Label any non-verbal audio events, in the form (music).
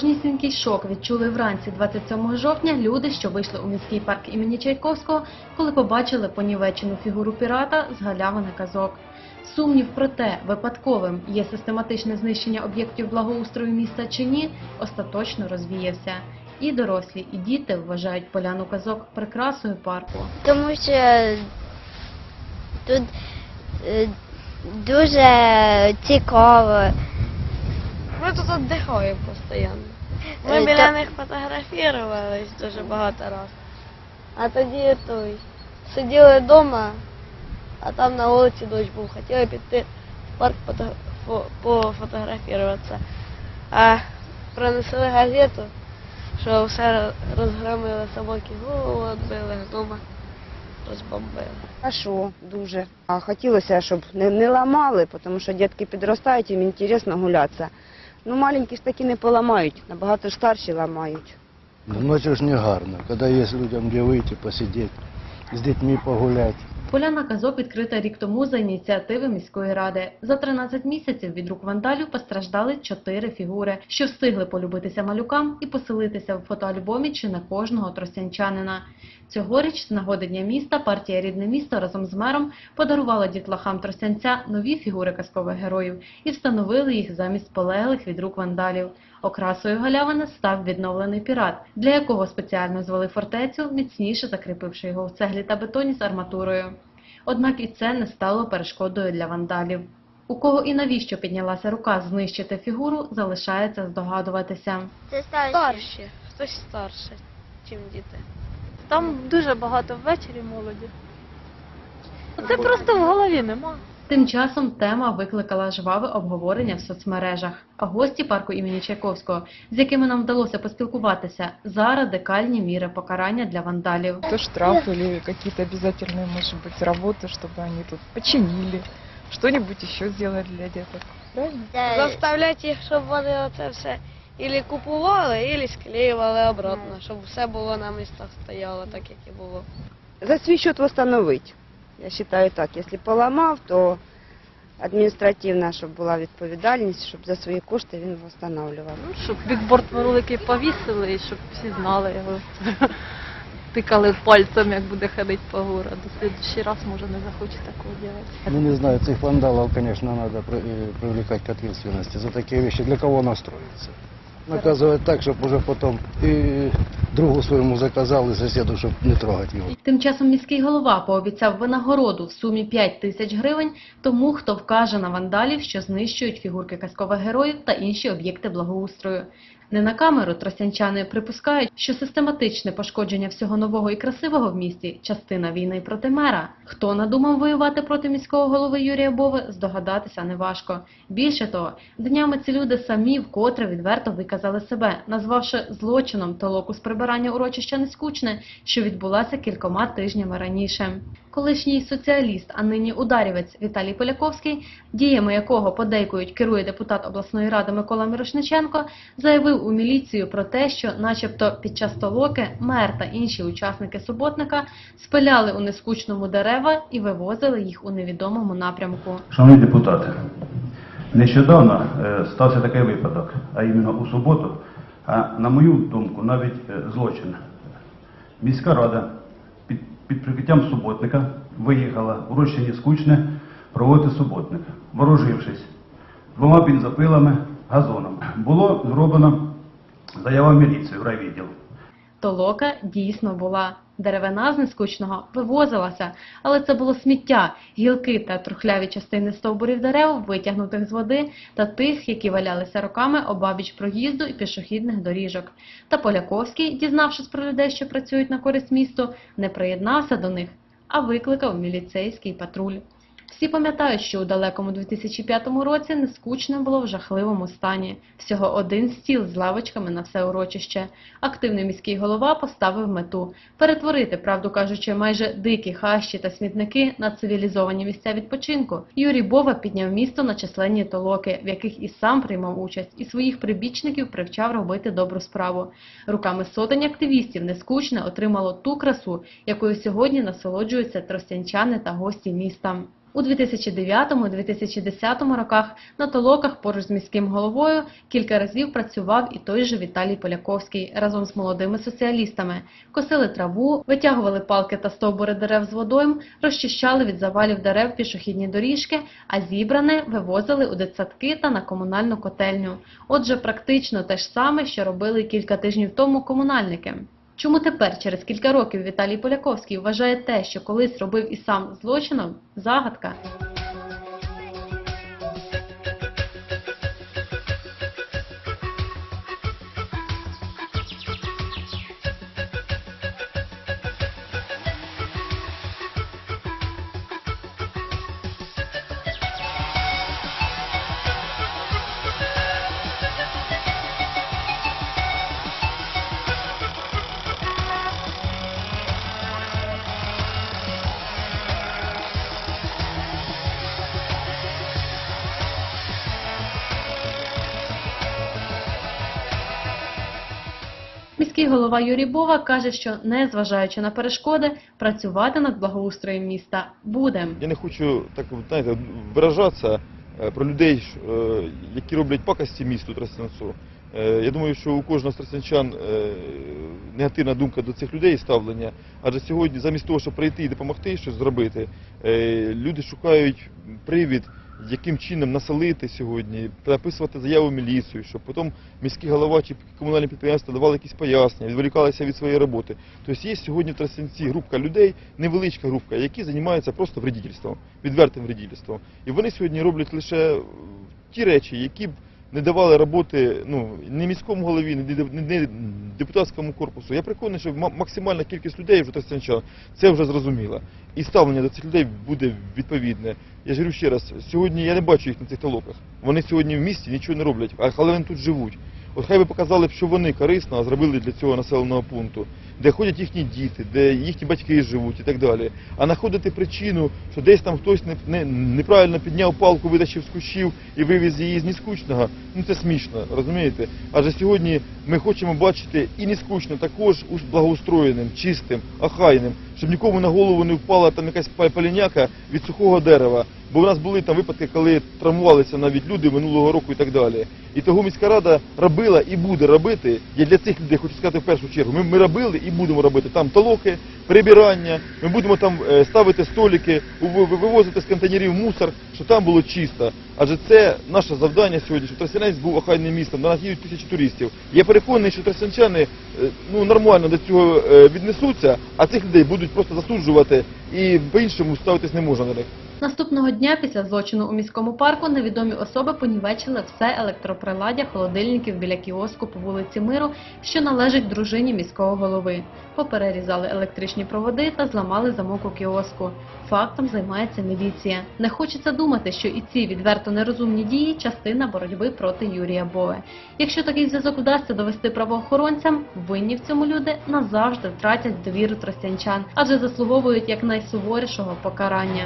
Справжнісінький шок відчули вранці 27 жовтня люди, що вийшли у міський парк імені Чайковського, коли побачили понівечену фігуру пірата з галявини казок. Сумнів про те, випадковим є систематичне знищення об'єктів благоустрою міста чи ні, остаточно розвіявся. І дорослі, і діти вважають поляну казок прикрасою парку. Тому що тут е, дуже цікаво. Ми тут віддихаємо постійно. Ми біля них фотографувались дуже багато разів. А тоді той, сиділи вдома, а там на вулиці дощ був. Хотіли піти в парк фото- фо- А принесли газету, що все розгромили собаки, голову відбили, вдома розбомбили. Хорошо, дуже. А хотілося, щоб не, не ламали, тому що дітки підростають, їм інтересно гулятися. Ну, маленькі ж таки не поламають, набагато ж старші ламають. Ночью ж не гарно, когда есть людям где выйти, посидеть, с детьми погулять. Поляна казок відкрита рік тому за ініціативи міської ради. За 13 місяців від рук вандалів постраждали чотири фігури, що встигли полюбитися малюкам і поселитися в фотоальбомі чи не кожного тростянчанина. Цьогоріч з нагоди Дня міста партія Рідне місто разом з мером подарувала дітлахам тростянця нові фігури казкових героїв і встановили їх замість полеглих від рук вандалів. Окрасою галявини став відновлений пірат, для якого спеціально звели фортецю, міцніше закріпивши його в цеглі та бетоні з арматурою. Однак і це не стало перешкодою для вандалів. У кого і навіщо піднялася рука знищити фігуру, залишається здогадуватися. Це старші. Старші, хтось старше, ніж діти. Там дуже багато ввечері молоді. Ну, Це просто в голові нема. Тим часом тема викликала жваве обговорення в соцмережах. А гості парку імені Чайковського, з якими нам вдалося поспілкуватися, за радикальні міри покарання для вандалів. то штраф или какие-то обязательные, может быть, работы, чтобы они тут починили, что-нибудь еще сделали для деток. Правильно? Це Заставляти їх, щоб вони оце все ілі купували, ілі склеювали обратно, щоб все було на містах стояло так, як і було. За свій счет восстановить. Я вважаю так, якщо поламав, то адміністративна, щоб була відповідальність, щоб за свої кошти він встановлював. Ну, щоб бікборд великий повісили, і щоб всі знали його. (laughs) Тикали пальцем, як буде ходити по городу. В следующий раз, може, не захоче такого робити. Ну, не знаю, этих вандалов, конечно, надо при- э, привлекать к ответственности за такие вещи. Для кого она строится? Наказывать так, чтобы уже потом и другу своему заказал, и соседу, чтобы не трогать его. Тим часом міський голова пообіцяв винагороду в сумі 5 тисяч гривень тому, хто вкаже на вандалів, що знищують фігурки казкових героїв та інші об'єкти благоустрою. Не на камеру тростянчани припускають, що систематичне пошкодження всього нового і красивого в місті частина війни проти мера. Хто надумав воювати проти міського голови Юрія Бови, здогадатися неважко. Більше того, днями ці люди самі вкотре відверто виказали себе, назвавши злочином толоку з прибирання урочища Нескучне, що відбулася кількома тижнями раніше. Колишній соціаліст, а нині ударівець Віталій Поляковський, діями якого подейкують керує депутат обласної ради Микола Мірошниченко, заявив у міліцію про те, що, начебто, під час толоки мер та інші учасники суботника спиляли у нескучному дерева і вивозили їх у невідомому напрямку. Шановні депутати, нещодавно е, стався такий випадок, а іменно у суботу, а на мою думку, навіть е, злочин. Міська рада під, прикриттям суботника виїхала в урочище скучне проводити суботник, ворожившись двома бензопилами, газоном. Було зроблено заява в міліцію в райвідділ. Толока дійсно була. Деревина з нескучного вивозилася, але це було сміття, гілки та трухляві частини стовбурів дерев, витягнутих з води, та тих, які валялися роками обабіч проїзду і пішохідних доріжок. Та Поляковський, дізнавшись про людей, що працюють на користь місту, не приєднався до них, а викликав міліцейський патруль. Всі пам'ятають, що у далекому 2005 році нескучне було в жахливому стані. Всього один стіл з лавочками на все урочище. Активний міський голова поставив мету перетворити, правду кажучи, майже дикі хащі та смітники на цивілізовані місця відпочинку. Юрій Бова підняв місто на численні толоки, в яких і сам приймав участь, і своїх прибічників привчав робити добру справу. Руками сотень активістів нескучне отримало ту красу, якою сьогодні насолоджуються тростянчани та гості міста. У 2009-2010 роках на толоках поруч з міським головою кілька разів працював і той же Віталій Поляковський разом з молодими соціалістами. Косили траву, витягували палки та стовбури дерев з водойм, розчищали від завалів дерев пішохідні доріжки, а зібране вивозили у дитсадки та на комунальну котельню. Отже, практично те ж саме, що робили кілька тижнів тому комунальники. Чому тепер, через кілька років, Віталій Поляковський вважає те, що колись робив і сам злочином? Загадка. Міський голова Юрій Бова каже, що незважаючи на перешкоди, працювати над благоустроєм міста буде. Я не хочу так знаєте, виражатися е, про людей, е, які роблять пакості місту Тростянцю. Е, Я думаю, що у кожного з тростянчан негативна думка до цих людей і ставлення. Адже сьогодні, замість того, щоб прийти і допомогти щось зробити, люди шукають привід, яким чином населити сьогодні, написувати заяву в міліцію, щоб потім міський голова чи комунальні підприємства давали якісь пояснення, відволікалися від своєї роботи. Тобто є сьогодні в Тростянці групка людей, невеличка групка, які займаються просто вредительством, відвертим вредительством. І вони сьогодні роблять лише ті речі, які б не давали роботи ну, ні міському голові, ні, депутатському корпусу. Я переконаний, що ма- максимальна кількість людей вже тростянчан це вже зрозуміло. І ставлення до цих людей буде відповідне. Я ж говорю ще раз, сьогодні я не бачу їх на цих толоках. Вони сьогодні в місті нічого не роблять, але вони тут живуть. От хай би показали б, що вони корисно зробили для цього населеного пункту, де ходять їхні діти, де їхні батьки живуть і так далі. А знаходити причину, що десь там хтось не, не, неправильно підняв палку, витащив з кущів і вивіз її з Ніскучного, ну це смішно, розумієте? Адже сьогодні ми хочемо бачити і Ніскучне також благоустроєним, чистим, охайним, щоб нікому на голову не впала там якась паляняка від сухого дерева. Бо в нас були там випадки, коли травмувалися навіть люди минулого року і так далі. І того міська рада робила і буде робити. Я для цих людей хочу сказати в першу чергу. Ми, ми робили і будемо робити там толоки, прибирання. Ми будемо там е, ставити столики, вивозити з контейнерів мусор, щоб там було чисто. Адже це наше завдання сьогодні, щоб Тростянець був охайним містом. До нас їдуть тисячі туристів. Я переконаний, що тростянчани е, ну нормально до цього е, віднесуться, а цих людей будуть просто засуджувати і по-іншому ставитись не можна на них. Наступного дня після злочину у міському парку невідомі особи понівечили все електроприладдя холодильників біля кіоску по вулиці Миру, що належить дружині міського голови. Поперерізали електричні проводи та зламали замок у кіоску. Фактом займається міліція. Не хочеться думати, що і ці відверто нерозумні дії частина боротьби проти Юрія Бове. Якщо такий зв'язок вдасться довести правоохоронцям, винні в цьому люди назавжди втратять довіру тростянчан, адже заслуговують якнайсуворішого покарання.